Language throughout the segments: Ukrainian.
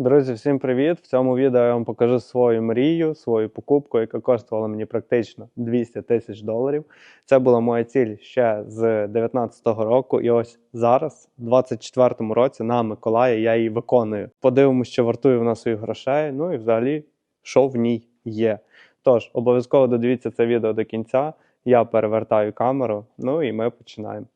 Друзі, всім привіт! В цьому відео я вам покажу свою мрію, свою покупку, яка коштувала мені практично 200 тисяч доларів. Це була моя ціль ще з 2019 року. І ось зараз, в 2024 році, на Миколая я її виконую. Подивимося, що вартує вона своїх грошей. Ну і взагалі, що в ній є. Тож, обов'язково додивіться це відео до кінця. Я перевертаю камеру, ну і ми починаємо.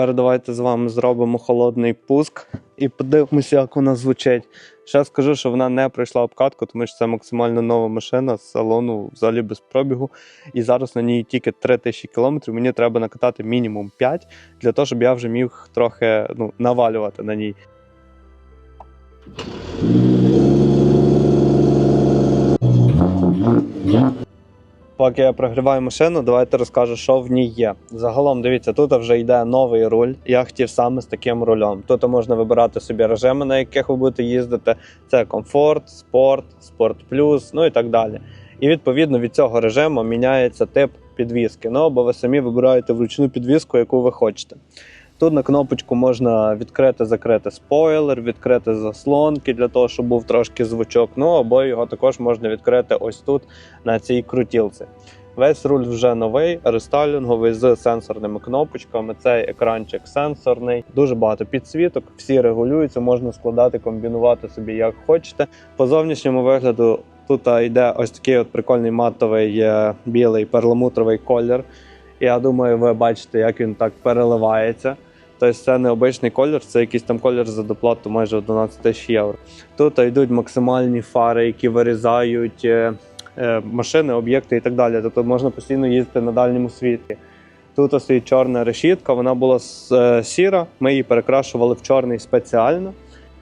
Тепер давайте з вами зробимо холодний пуск і подивимося, як вона звучить. Ще скажу, що вона не пройшла обкатку, тому що це максимально нова машина з салону взагалі без пробігу. І зараз на ній тільки 3000 км. Мені треба накатати мінімум 5 для того, щоб я вже міг трохи ну, навалювати на ній. Поки я прогріваю машину, давайте розкажу, що в ній є. Загалом, дивіться, тут вже йде новий руль. Я хотів саме з таким рулем. Тут можна вибирати собі режими, на яких ви будете їздити. Це комфорт, спорт, спорт плюс, ну і так далі. І відповідно від цього режиму міняється тип підвіски. Ну або ви самі вибираєте вручну підвіску, яку ви хочете. Тут на кнопочку можна відкрити, закрити спойлер, відкрити заслонки для того, щоб був трошки звучок. Ну або його також можна відкрити ось тут на цій крутілці. Весь руль вже новий, рестайлінговий з сенсорними кнопочками. Цей екранчик сенсорний, дуже багато підсвіток, всі регулюються, можна складати, комбінувати собі як хочете. По зовнішньому вигляду тут йде ось такий от прикольний матовий е, білий перламутровий колір. Я думаю, ви бачите, як він так переливається. Тобто це не обичний колір, це якийсь там колір за доплату майже 11 тисяч євро. Тут йдуть максимальні фари, які вирізають е, е, машини, об'єкти і так далі. Тобто можна постійно їздити на дальньому світлі. Тут стоїть чорна решітка, вона була е, сіра, ми її перекрашували в чорний спеціально.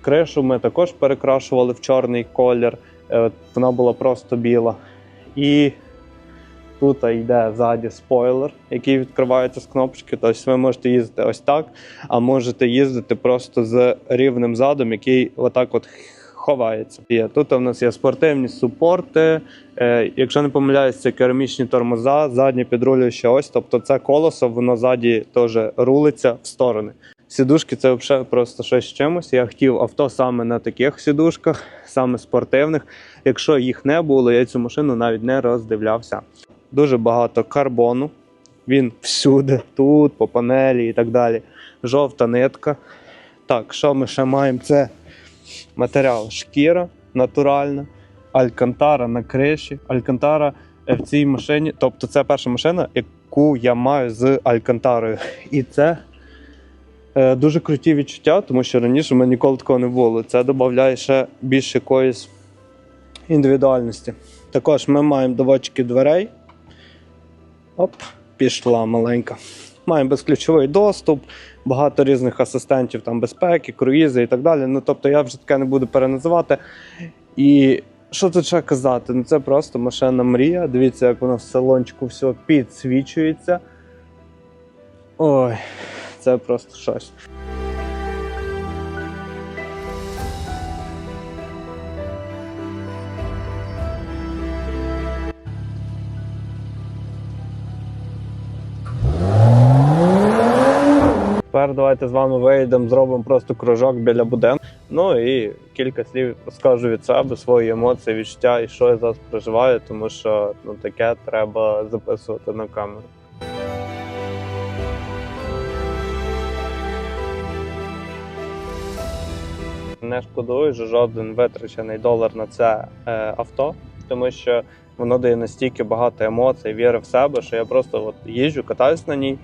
Кришу ми також перекрашували в чорний колір, вона була просто біла. І Тут йде ззаді спойлер, який відкривається з кнопочки. Тобто ви можете їздити ось так, а можете їздити просто з рівним задом, який отак от ховається. Є. Тут у нас є спортивні супорти. Е, якщо не помиляюсь, це керамічні тормоза, заднє підрулююче ось. Тобто це колесо, воно ззаді теж рулиться в сторони. Сідушки це взагалі просто щось з чимось. Я хотів авто саме на таких сідушках, саме спортивних. Якщо їх не було, я цю машину навіть не роздивлявся дуже багато карбону. Він всюди, тут, по панелі і так далі. Жовта нитка. Так, що ми ще маємо? Це матеріал шкіра натуральна, алькантара на криші. Алькантара в цій машині, тобто це перша машина, яку я маю з алькантарою. І це е, дуже круті відчуття, тому що раніше в мене ніколи такого не було. Це додає ще більше якоїсь індивідуальності. Також ми маємо доводчики дверей. Оп, пішла маленька. Маємо безключовий доступ, багато різних асистентів там безпеки, круїзи і так далі. Ну тобто я вже таке не буду переназивати. І що тут ще казати? Ну це просто машина мрія. Дивіться, як воно в салончику все підсвічується. Ой, це просто щось. Тепер давайте з вами вийдемо, зробимо просто кружок біля будинку. Ну і кілька слів скажу від себе, свої емоції, відчуття і що я зараз проживаю, тому що ну таке треба записувати на камеру. Не шкодую що жоден витрачений долар на це е, авто, тому що воно дає настільки багато емоцій, віри в себе, що я просто от їжджу, катаюсь на ній,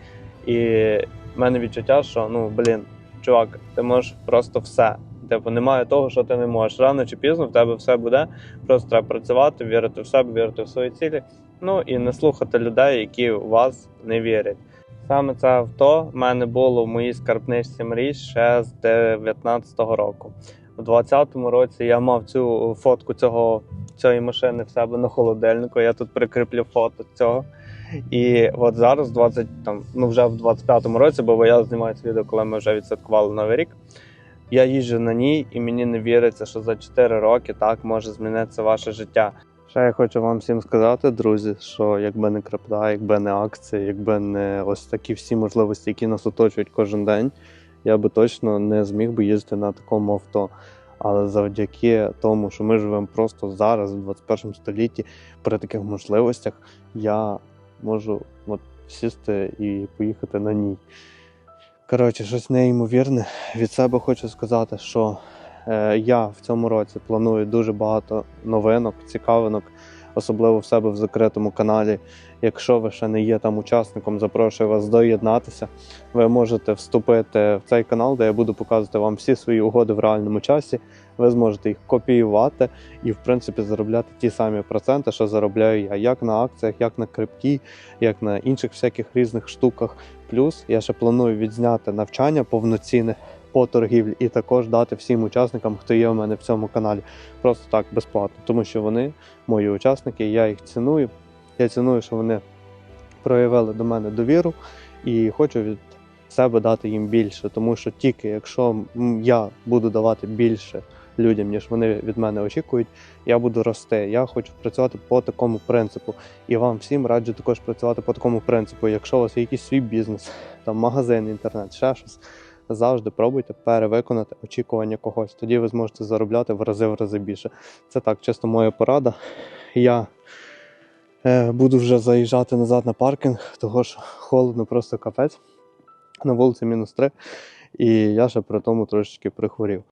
і в мене відчуття, що ну блін, чувак, ти можеш просто все. Типу, немає того, що ти не можеш. Рано чи пізно в тебе все буде. Просто треба працювати, вірити в себе, вірити в свої цілі. Ну і не слухати людей, які у вас не вірять. Саме це авто в мене було в моїй скарбничці мрій ще з 19-го року. У 20-му році я мав цю фотку цього, цієї машини в себе на холодильнику. Я тут прикріплю фото цього. І от зараз, 20, там, ну вже в 25-му році, бо я знімаю це відео, коли ми вже відсвяткували Новий рік. Я їжджу на ній, і мені не віриться, що за 4 роки так може змінитися ваше життя. Ще я хочу вам всім сказати, друзі, що якби не крапта, якби не акції, якби не ось такі всі можливості, які нас оточують кожен день, я би точно не зміг би їздити на такому авто. Але завдяки тому, що ми живемо просто зараз, в 21 столітті, при таких можливостях, я можу от, сісти і поїхати на ній. Коротше, щось неймовірне. Від себе хочу сказати, що е, я в цьому році планую дуже багато новинок, цікавинок, особливо в себе в закритому каналі. Якщо ви ще не є там учасником, запрошую вас доєднатися. Ви можете вступити в цей канал, де я буду показувати вам всі свої угоди в реальному часі. Ви зможете їх копіювати і, в принципі, заробляти ті самі проценти, що заробляю я, як на акціях, як на крипті, як на інших всяких різних штуках. Плюс я ще планую відзняти навчання повноцінне по торгівлі і також дати всім учасникам, хто є у мене в цьому каналі, просто так безплатно, тому що вони мої учасники, я їх ціную. Я ціную, що вони проявили до мене довіру і хочу від себе дати їм більше, тому що тільки якщо я буду давати більше людям, ніж вони від мене очікують, я буду рости. Я хочу працювати по такому принципу. І вам всім раджу також працювати по такому принципу. Якщо у вас є якийсь свій бізнес, там магазин, інтернет, ще щось. Завжди пробуйте перевиконати очікування когось. Тоді ви зможете заробляти в рази в рази більше. Це так, чисто моя порада. Я е, буду вже заїжджати назад на паркінг, того що холодно, просто капець. На вулиці мінус 3. І я ще при тому трошечки прихворів.